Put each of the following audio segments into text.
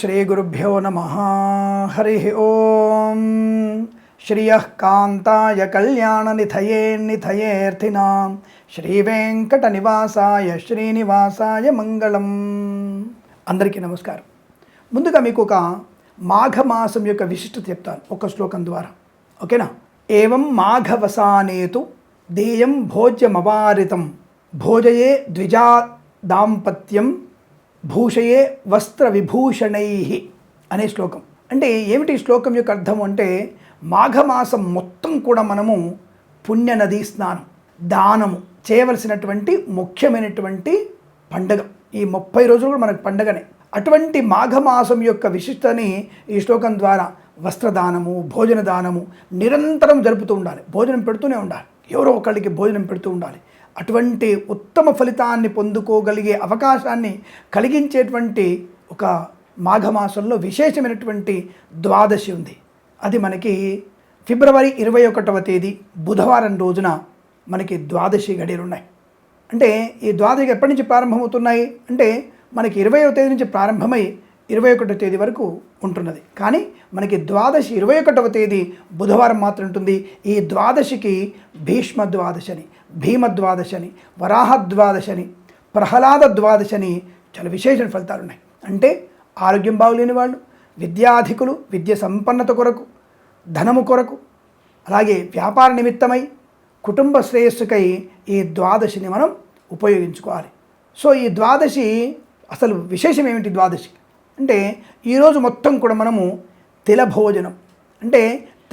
శ్రీగురుభ్యో నమ హరి ఓం శ్రియ కాంతాయ కళ్యాణనిధయే నిధయేర్థినాం శ్రీవేంకట నివాసాయ శ్రీనివాసాయ మంగళం అందరికీ నమస్కారం. ముందుగా మీకు ఒక మాఘమాసం యొక్క విశిష్టత చెప్తాను ఒక శ్లోకం ద్వారా. ఓకేనా? ఏవం మాఘవసానేతు దేయం భోజ్యమవారితం. భోజయే ద్విజా దాంపత్యం భూషయే వస్త్ర విభూషణై అనే శ్లోకం. అంటే ఏమిటి శ్లోకం యొక్క అర్థం అంటే మాఘమాసం మొత్తం కూడా మనము పుణ్య నదీ స్నానం దానము చేయవలసినటువంటి ముఖ్యమైనటువంటి పండగ. ఈ ముప్పై రోజులు కూడా మనకు పండగనే. అటువంటి మాఘమాసం యొక్క విశిష్టని ఈ శ్లోకం ద్వారా వస్త్రదానము భోజన దానము నిరంతరం జరుపుతూ ఉండాలి. భోజనం పెడుతూనే ఉండాలి. ఎవరో ఒకళ్ళకి భోజనం పెడుతూ ఉండాలి. అటువంటి ఉత్తమ ఫలితాన్ని పొందుకోగలిగే అవకాశాన్ని కలిగించేటువంటి ఒక మాఘమాసంలో విశేషమైనటువంటి ద్వాదశి ఉంది. అది మనకి ఫిబ్రవరి ఇరవై ఒకటవ తేదీ బుధవారం రోజున మనకి ద్వాదశి గడియలు ఉన్నాయి. అంటే ఈ ద్వాదశి ఎప్పటి నుంచి ప్రారంభమవుతున్నాయి? అంటే మనకి ఇరవయో తేదీ నుంచి ప్రారంభమై ఇరవై ఒకటో తేదీ వరకు ఉంటున్నది. కానీ మనకి ద్వాదశి ఇరవై ఒకటవ తేదీ బుధవారం మాత్రం ఉంటుంది. ఈ ద్వాదశికి భీష్మ ద్వాదశని భీమ ద్వాదశని వరాహ ద్వాదశని ప్రహ్లాద ద్వాదశని చాలా విశేష ఫలితాలు ఉన్నాయి. అంటే ఆరోగ్యం బాగులేని వాళ్ళు విద్యాధికులు విద్య సంపన్నత కొరకు ధనము కొరకు అలాగే వ్యాపార నిమిత్తమై కుటుంబ శ్రేయస్సుకై ఈ ద్వాదశిని మనం ఉపయోగించుకోవాలి. సో ఈ ద్వాదశి అసలు విశేషం ఏమిటి? ద్వాదశి అంటే ఈరోజు మొత్తం కూడా మనము తిల భోజనం. అంటే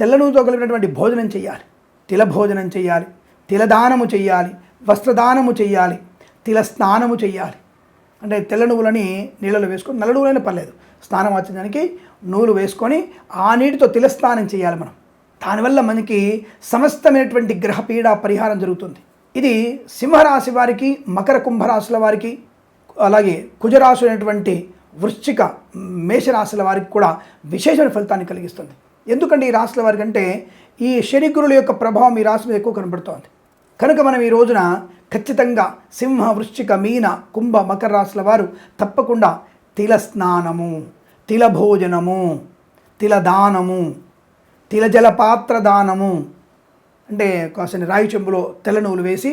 తెల్లనూతో కలిపినటువంటి భోజనం చేయాలి తిల భోజనం చేయాలి తిలదానము చేయాలి వస్త్రదానము చేయాలి తిల స్నానము చేయాలి అంటే తెల్ల నువ్వులని నీళ్ళలో వేసుకొని నల్ల నువ్వులైనా పర్లేదు. స్నానం వచ్చేదానికి నూలు వేసుకొని ఆ నీటితో తిల స్నానం చేయాలి మనం. దానివల్ల మనకి సమస్తమైనటువంటి గ్రహ పీడ పరిహారం జరుగుతుంది. ఇది సింహరాశి వారికి మకర కుంభరాశుల వారికి అలాగే కుజరాశి అయినటువంటి వృశ్చిక మేషరాశుల వారికి కూడా విశేషమైన ఫలితాన్ని కలిగిస్తుంది. ఎందుకంటే ఈ రాశుల వారికి అంటే ఈ శనిగురుల యొక్క ప్రభావం ఈ రాశి మీద ఎక్కువ కనబడుతోంది. కనుక మనం ఈ రోజున ఖచ్చితంగా సింహ వృశ్చిక మీన కుంభ మకర రాశుల వారు తప్పకుండా తిల స్నానము తిల భోజనము తిల దానము తిల జలపాత్ర దానము అంటే కాసిన రాయి చెంబులో తెల్ల నువ్వులు వేసి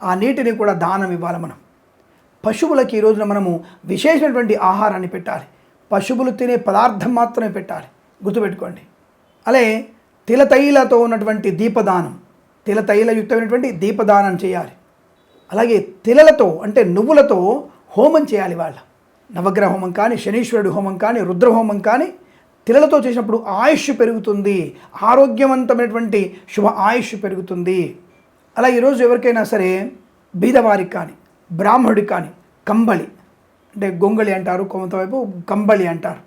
ఆ నీటిని కూడా దానం ఇవ్వాలి మనం. పశువులకి ఈ రోజున మనము విశేషమైనటువంటి ఆహారాన్ని పెట్టాలి. పశువులు తినే పదార్థం మాత్రమే పెట్టాలి. గుర్తుపెట్టుకోండి. అలాగే తిలతైలతో ఉన్నటువంటి దీపదానం తిలతైలయుక్తమైనటువంటి దీపదానం చేయాలి. అలాగే తిలలతో అంటే నువ్వులతో హోమం చేయాలి వాళ్ళ. నవగ్రహ హోమం కానీ శనీశ్వరుడు హోమం కానీ రుద్రహోమం కానీ తిలలతో చేసినప్పుడు ఆయుష్ పెరుగుతుంది. ఆరోగ్యవంతమైనటువంటి శుభ ఆయుష్ పెరుగుతుంది. అలా ఈరోజు ఎవరికైనా సరే బీదవారికి కానీ బ్రాహ్మడు కానీ కంబళి అంటే గొంగళి అంటారు కొంతవైపు కంబళి అంటారు.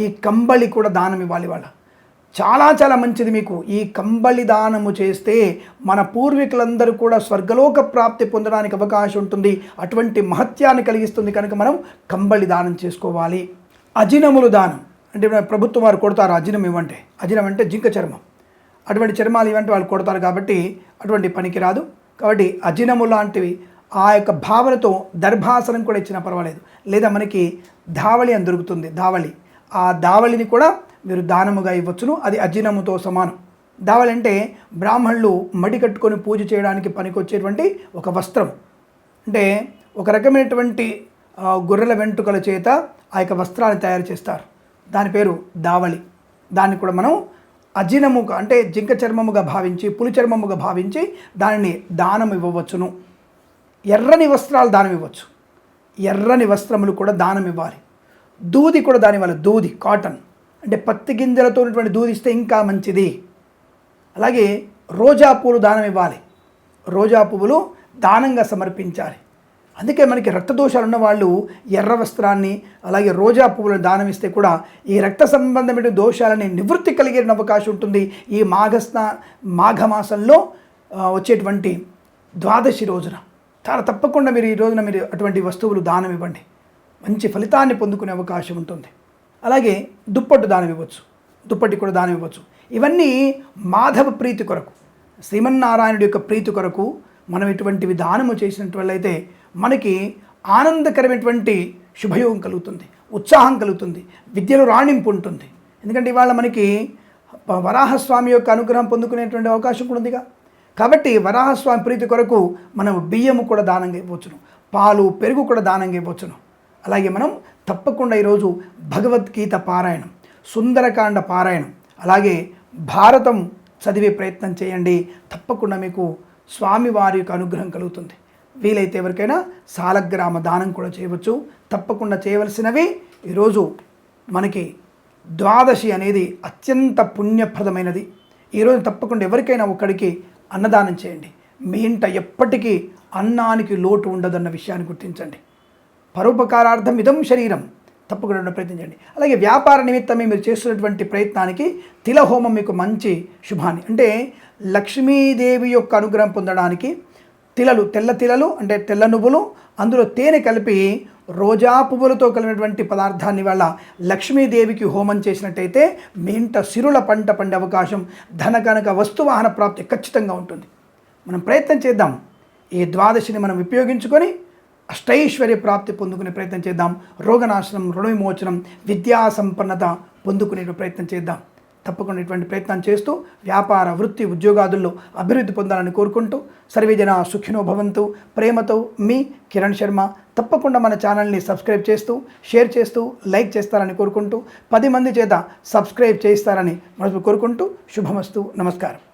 ఈ కంబళి కూడా దానం ఇవ్వాలి వాళ్ళ. చాలా చాలా మంచిది మీకు. ఈ కంబళి దానము చేస్తే మన పూర్వీకులందరూ కూడా స్వర్గలోక ప్రాప్తి పొందడానికి అవకాశం ఉంటుంది. అటువంటి మహత్యాన్ని కలిగిస్తుంది కనుక మనం కంబళి దానం చేసుకోవాలి. అజినములు దానం. అంటే ప్రభుత్వం వారు కొడతారు అజినం ఇవ్వంటే. అజినం అంటే జింక చర్మం. అటువంటి చర్మాలు ఇవ్వంటే వాళ్ళు కొడతారు కాబట్టి అటువంటి పనికి రాదు. కాబట్టి అజినము లాంటివి ఆ యొక్క భావనతో దర్భాసనం కూడా ఇచ్చినా పర్వాలేదు. లేదా మనకి ధావళి అని దొరుకుతుంది ధావళి. ఆ ధావళిని కూడా మీరు దానముగా ఇవ్వచ్చును అది అజినముతో సమానం. దావళి అంటే బ్రాహ్మణులు మడి కట్టుకొని పూజ చేయడానికి పనికొచ్చేటువంటి ఒక వస్త్రం. అంటే ఒక రకమైనటువంటి గొర్రెల వెంట్రుకల చేత ఆ యొక్క వస్త్రాన్ని తయారు చేస్తారు. దాని పేరు దావళి దాన్ని కూడా మనం అజినముగా అంటే జింక చర్మముగా భావించి పులి చర్మముగా భావించి దానిని దానం ఇవ్వవచ్చును. ఎర్రని వస్త్రాలు దానం ఇవ్వచ్చు. ఎర్రని వస్త్రములు కూడా దానం ఇవ్వాలి. దూది కూడా దాని ఇవ్వాలి. దూది కాటన్. అంటే పత్తి గింజలతో ఉన్నటువంటి దూది ఇస్తే ఇంకా మంచిది. అలాగే రోజా పూలు దానం ఇవ్వాలి. రోజా పువ్వులు దానంగా సమర్పించాలి. అందుకే మనకి రక్తదోషాలు ఉన్న వాళ్ళు ఎర్ర వస్త్రాన్ని అలాగే రోజా పువ్వులను దానం ఇస్తే కూడా ఈ రక్త సంబంధమైన దోషాలని నివృత్తి కలిగే అవకాశం ఉంటుంది. ఈ మాఘస్నా మాఘమాసంలో వచ్చేటువంటి ద్వాదశి రోజున. చాలా తప్పకుండా మీరు ఈ రోజున మీరు అటువంటి వస్తువులు దానం ఇవ్వండి. మంచి ఫలితాన్ని పొందుకునే అవకాశం ఉంటుంది. అలాగే దుప్పట్టు దానం ఇవ్వచ్చు. దుప్పటి కూడా దానం ఇవ్వచ్చు. ఇవన్నీ మాధవ ప్రీతి కొరకు శ్రీమన్నారాయణుడి యొక్క ప్రీతి కొరకు మనం ఇటువంటివి దానము చేసినట్లయితే మనకి ఆనందకరమైనటువంటి శుభయోగం కలుగుతుంది ఉత్సాహం కలుగుతుంది విద్యలో రాణింపు ఉంటుంది. ఎందుకంటే ఇవాళ మనకి వరాహస్వామి యొక్క అనుగ్రహం పొందుకునేటువంటి అవకాశం కూడా ఉందిగా. కాబట్టి వరాహస్వామి ప్రీతి కొరకు మనం బియ్యము కూడా దానంగా ఇవ్వచ్చును. పాలు పెరుగు కూడా దానంగా ఇవ్వచ్చును. అలాగే మనం తప్పకుండా ఈరోజు భగవద్గీత పారాయణం సుందరకాండ పారాయణం అలాగే భారతం చదివే ప్రయత్నం చేయండి. తప్పకుండా మీకు స్వామివారి యొక్క అనుగ్రహం కలుగుతుంది. వీలైతే ఎవరికైనా సాలగ్రామ దానం కూడా చేయవచ్చు. తప్పకుండా చేయవలసినవి ఈరోజు మనకి ద్వాదశి అనేది అత్యంత పుణ్యప్రదమైనది. ఈరోజు తప్పకుండా ఎవరికైనా ఒక్కడికి అన్నదానం చేయండి. మీ ఇంట ఎప్పటికీ అన్నానికి లోటు ఉండదన్న విషయాన్ని గుర్తించండి. పరోపకారార్థం ఇదం శరీరం. తప్పకుండా ప్రయత్నించండి అలాగే వ్యాపార నిమిత్తమే మీరు చేస్తున్నటువంటి ప్రయత్నానికి తిలహోమం మీకు మంచి శుభాన్ని. అంటే లక్ష్మీదేవి యొక్క అనుగ్రహం పొందడానికి తిలలు తెల్ల తిలలు అంటే తెల్ల నువ్వులు అందులో తేనె కలిపి రోజా పువ్వులతో కలిగినటువంటి పదార్థాన్ని వల్ల లక్ష్మీదేవికి హోమం చేసినట్టయితే మింట సిరుల పంట పండే అవకాశం ధన కనుక వస్తువాహన ప్రాప్తి ఖచ్చితంగా ఉంటుంది. మనం ప్రయత్నం చేద్దాం. ఈ ద్వాదశిని మనం ఉపయోగించుకొని అష్టైశ్వర్య ప్రాప్తి పొందుకునే ప్రయత్నం చేద్దాం. రోగనాశనం రుణ విమోచనం విద్యా సంపన్నత పొందుకునే ప్రయత్నం చేద్దాం. తప్పకుండా ఇటువంటి ప్రయత్నం చేస్తూ వ్యాపార వృత్తి ఉద్యోగాదుల్లో అభివృద్ధి పొందాలని కోరుకుంటూ సర్వేజన సుఖినో భవంతు. ప్రేమతో మీ కిరణ్ శర్మ. తప్పకుండా మన ఛానల్ని సబ్స్క్రైబ్ చేస్తూ షేర్ చేస్తూ లైక్ చేస్తారని కోరుకుంటూ పది మంది చేత సబ్స్క్రైబ్ చేస్తారని మనసు కోరుకుంటూ శుభమస్తు. నమస్కారం.